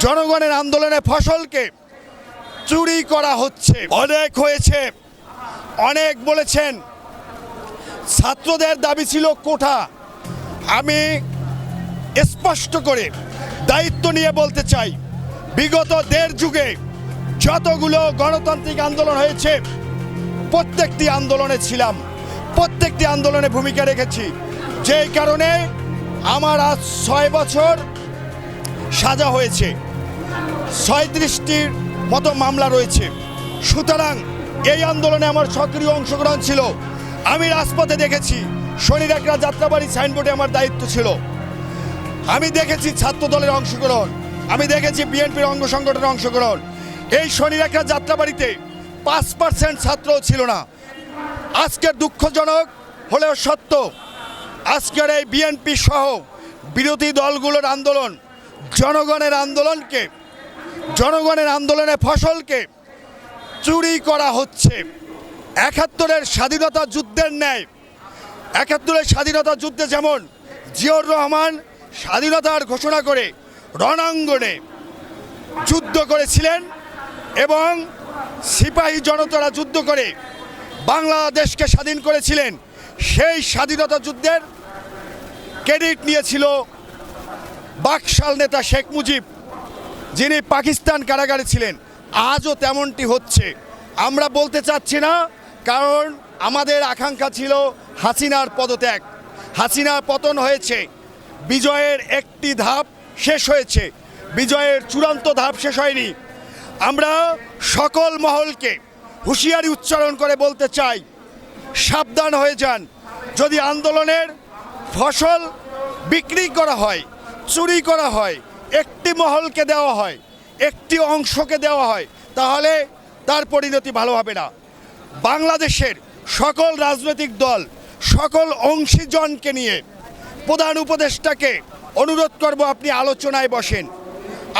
জনগণের আন্দোলনে ফসলকে চুরি করা হচ্ছে। অনেক হয়েছে। অনেক বলেছেন। ছাত্রদের দাবি ছিল কোঠা। আমি স্পষ্ট করে দায়িত্ব নিয়ে বলতে চাই, বিগত দেড় যুগে যতগুলো গণতান্ত্রিক আন্দোলন হয়েছে, প্রত্যেকটি আন্দোলনে ছিলাম, প্রত্যেকটি আন্দোলনে ভূমিকা রেখেছি। যেই কারণে আমার আজ ছয় বছর সাজা হয়েছে। ছয়ত্রিশটির মতো মামলা রয়েছে। সুতরাং এই আন্দোলনে আমার সক্রিয় অংশগ্রহণ ছিল। আমি রাজপথে দেখেছি, শনির একটা যাত্রাবাড়ি সাইনবোর্ডে আমার দায়িত্ব ছিল। আমি দেখেছি ছাত্র দলের অংশগ্রহণ, আমি দেখেছি বিএনপির অঙ্গ সংগঠনের অংশগ্রহণ। এই শনির একটা যাত্রাবাড়িতে পাঁচ পার্সেন্ট ছাত্রও ছিল না। আজকের দুঃখজনক হলেও সত্য, আজকের এই বিএনপি সহ বিরোধী দলগুলোর আন্দোলন, জনগণের আন্দোলনকে জনগণের আন্দোলনে ফসলকে চুরি করা হচ্ছে। একাত্তরের স্বাধীনতা যুদ্ধের ন্যায়। একাত্তরের স্বাধীনতা যুদ্ধে যেমন জিয়র রহমান স্বাধীনতার ঘোষণা করে রণাঙ্গনে যুদ্ধ করেছিলেন এবং সিপাহী জনতারা যুদ্ধ করে বাংলাদেশকে স্বাধীন করেছিলেন, সেই স্বাধীনতা যুদ্ধের ক্রেডিট নিয়েছিল বাকশাল নেতা শেখ মুজিব। যিনি পাকিস্তান কারাগারে ছিলেন, আজও তেমনটি হচ্ছে। আমরা বলতে চাচ্ছি না, কারণ আমাদের আকাঙ্ক্ষা ছিল হাসিনার পদত্যাগ। হাসিনার পতন হয়েছে, বিজয়ের একটি ধাপ শেষ হয়েছে, বিজয়ের চূড়ান্ত ধাপ শেষ হয়নি। আমরা সকল মহলকে হুঁশিয়ারি উচ্চারণ করে বলতে চাই, সাবধান হয়ে যান। যদি আন্দোলনের ফসল বিক্রি করা হয়, চুরি করা হয় একটি মহলকে দেওয়া হয়, একটি অংশকে দেওয়া হয়, তাহলে তার পরিণতি ভালো হবে না। বাংলাদেশের সকল রাজনৈতিক দল, সকল অংশীজনকে নিয়ে প্রধান উপদেষ্টাকে অনুরোধ করব আপনি আলোচনায় বসেন।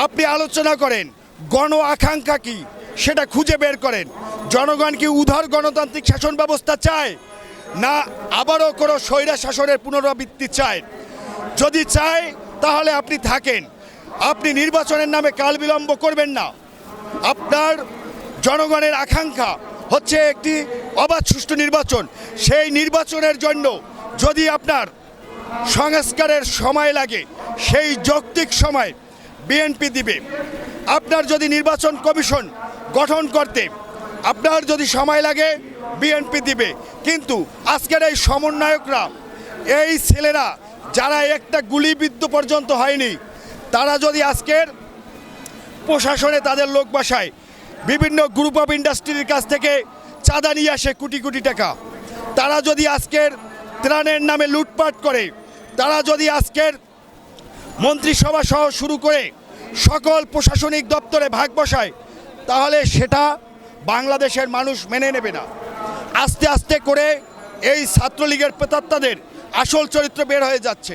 আপনি আলোচনা করেন, গণ আকাঙ্ক্ষা কী সেটা খুঁজে বের করেন। জনগণ কি উদার গণতান্ত্রিক শাসন ব্যবস্থা চায়, না আবারও কোনো স্বৈরা শাসনের পুনরাবৃত্তি চায়? যদি চায়, তাহলে আপনি থাকেন। আপনি নির্বাচনের নামে কাল বিলম্ব করবেন না। আপনার জনগণের আকাঙ্ক্ষা হচ্ছে একটি অবাধ সুষ্ঠু নির্বাচন। সেই নির্বাচনের জন্য যদি আপনার সংস্কারের সময় লাগে, সেই যৌক্তিক সময় বিএনপি দিবে। আপনার যদি নির্বাচন কমিশন গঠন করতে, আপনার যদি সময় লাগে, বিএনপি দিবে। কিন্তু আজকের এই সমন্বয়করা, এই ছেলেরা, যারা একটা গুলিবিদ্ধ পর্যন্ত হয়নি তারা যদি আজকের প্রশাসনে তাদের লোক বাসায় বিভিন্ন গ্রুপ অফ ইন্ডাস্ট্রির কাছ থেকে চাঁদা নিয়ে আসে কোটি কোটি টাকা, তারা যদি আজকের ত্রাণের নামে লুটপাট করে, তারা যদি আজকের মন্ত্রিসভা সহ শুরু করে সকল প্রশাসনিক দপ্তরে ভাগ বসায়, তাহলে সেটা বাংলাদেশের মানুষ মেনে নেবে না। আস্তে আস্তে করে এই ছাত্রলীগের প্রেতাত্মাদের আসল চরিত্র বের হয়ে যাচ্ছে।